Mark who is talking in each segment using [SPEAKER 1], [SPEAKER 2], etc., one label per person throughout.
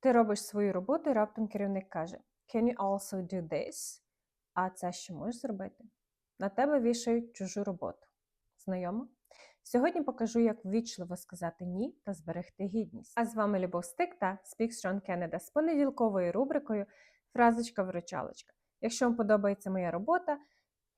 [SPEAKER 1] Ти робиш свою роботу, і раптом керівник каже: Can you also do this? А це що можеш зробити? На тебе вішають чужу роботу. Знайомо? Сьогодні покажу, як ввічливо сказати ні та зберегти гідність. А з вами Любов Стик та Speak Strong Canada з понеділковою рубрикою Фразочка-виручалочка. Якщо вам подобається моя робота,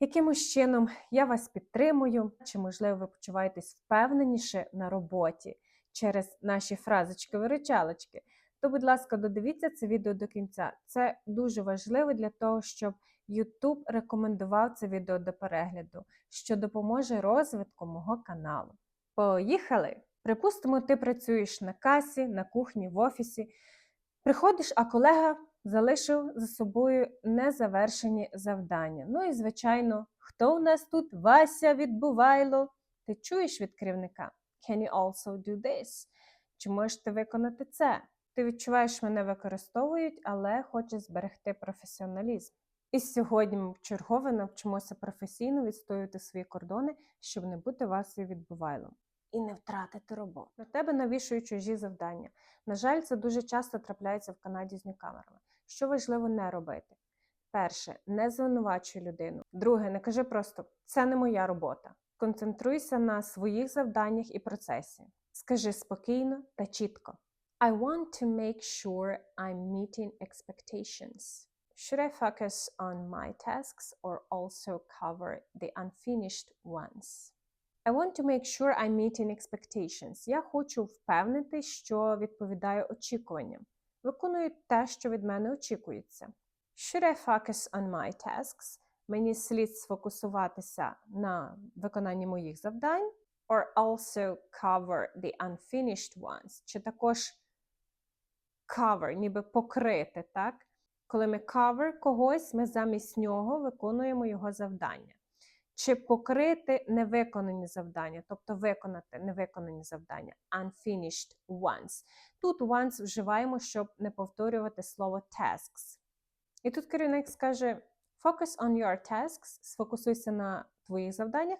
[SPEAKER 1] якимось чином я вас підтримую, чи, можливо, ви почуваєтесь впевненіше на роботі через наші фразочки-виручалочки, то, будь ласка, додивіться це відео до кінця. Це дуже важливо для того, щоб YouTube рекомендував це відео до перегляду, що допоможе розвитку мого каналу. Поїхали! Припустимо, ти працюєш на касі, на кухні, в офісі. Приходиш, а колега залишив за собою незавершені завдання. Ну і, звичайно, хто у нас тут Вася відбувайло? Ти чуєш від керівника? Can you also do this? Чи можеш ти виконати це? Ти відчуваєш, мене використовують, але хочеш зберегти професіоналізм. І сьогодні ми вчергове навчимося професійно відстоювати свої кордони, щоб не бути Васею відбувайлом. І не втратити роботу. На тебе навішують чужі завдання. На жаль, це дуже часто трапляється в Канаді з ньюкамерами. Що важливо не робити? Перше, не звинувачуй людину. Друге, не кажи просто це не моя робота. Концентруйся на своїх завданнях і процесі. Скажи спокійно та чітко. I want to make sure I'm meeting expectations. Should I focus on my tasks or also cover the unfinished ones? I want to make sure I'm meeting expectations. Я хочу впевнити, що відповідаю очікуванням. Виконую те, що від мене очікується. Should I focus on my tasks? Мені слід сфокусуватися на виконанні моїх завдань, or also cover the unfinished ones. Чи також cover, ніби покрити, так? Коли ми cover когось, ми замість нього виконуємо його завдання. Чи покрити невиконані завдання, тобто виконати невиконані завдання, unfinished ones. Тут once вживаємо, щоб не повторювати слово tasks. І тут керівник скаже: Focus on your tasks, сфокусуйся на твоїх завданнях.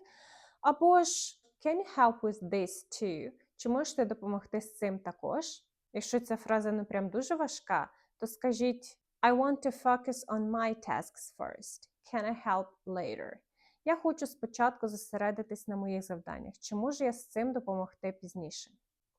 [SPEAKER 1] Або ж can you help with this too? Чи можете допомогти з цим також? Якщо ця фраза не прям дуже важка, то скажіть I want to focus on my tasks first. Can I help later? Я хочу спочатку зосередитись на моїх завданнях. Чи можу я з цим допомогти пізніше?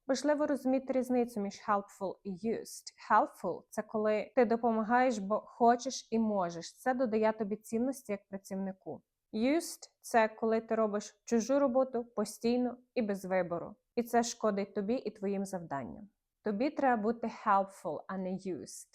[SPEAKER 1] Важливо розуміти різницю між helpful і used. Helpful – це коли ти допомагаєш, бо хочеш і можеш. Це додає тобі цінності як працівнику. Used – це коли ти робиш чужу роботу постійно і без вибору. І це шкодить тобі і твоїм завданням. Тобі треба бути helpful, а не used.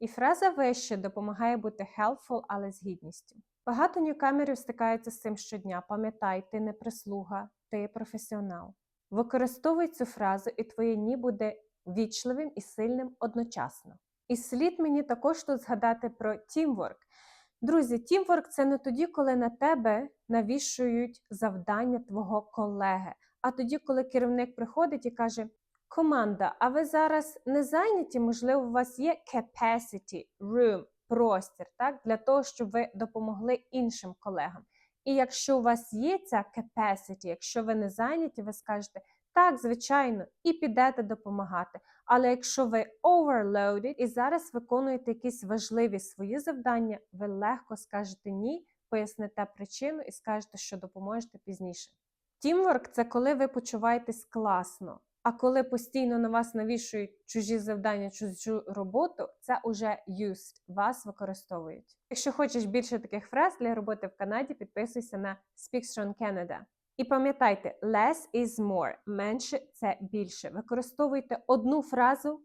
[SPEAKER 1] І фраза вище допомагає бути helpful, але з гідністю. Багато ньюкамерів стикаються з цим щодня. Пам'ятай, ти не прислуга, ти професіонал. Використовуй цю фразу, і твоє ні буде вічливим і сильним одночасно. І слід мені також тут згадати про тімворк. Друзі, тімворк це не тоді, коли на тебе навішують завдання твого колеги, а тоді, коли керівник приходить і каже: Команда, а ви зараз не зайняті? Можливо, у вас є capacity, room, простір, так, для того, щоб ви допомогли іншим колегам. І якщо у вас є ця capacity, якщо ви не зайняті, ви скажете, так, звичайно, і підете допомагати. Але якщо ви overloaded і зараз виконуєте якісь важливі свої завдання, ви легко скажете ні, поясните причину і скажете, що допоможете пізніше. Тімворк це коли ви почуваєтесь класно. А коли постійно на вас навішують чужі завдання, чужу роботу, це уже used, вас використовують. Якщо хочеш більше таких фраз для роботи в Канаді, підписуйся на Speak Strong Canada. І пам'ятайте, less is more, менше це більше. Використовуйте одну фразу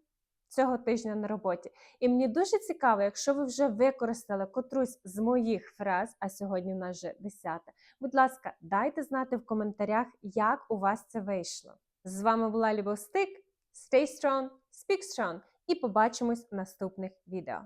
[SPEAKER 1] цього тижня на роботі. І мені дуже цікаво, якщо ви вже використали котрусь з моїх фраз, а сьогодні в нас вже десята. Будь ласка, дайте знати в коментарях, як у вас це вийшло. З вами була Любов Стик. Stay strong, speak strong і побачимось в наступних відео.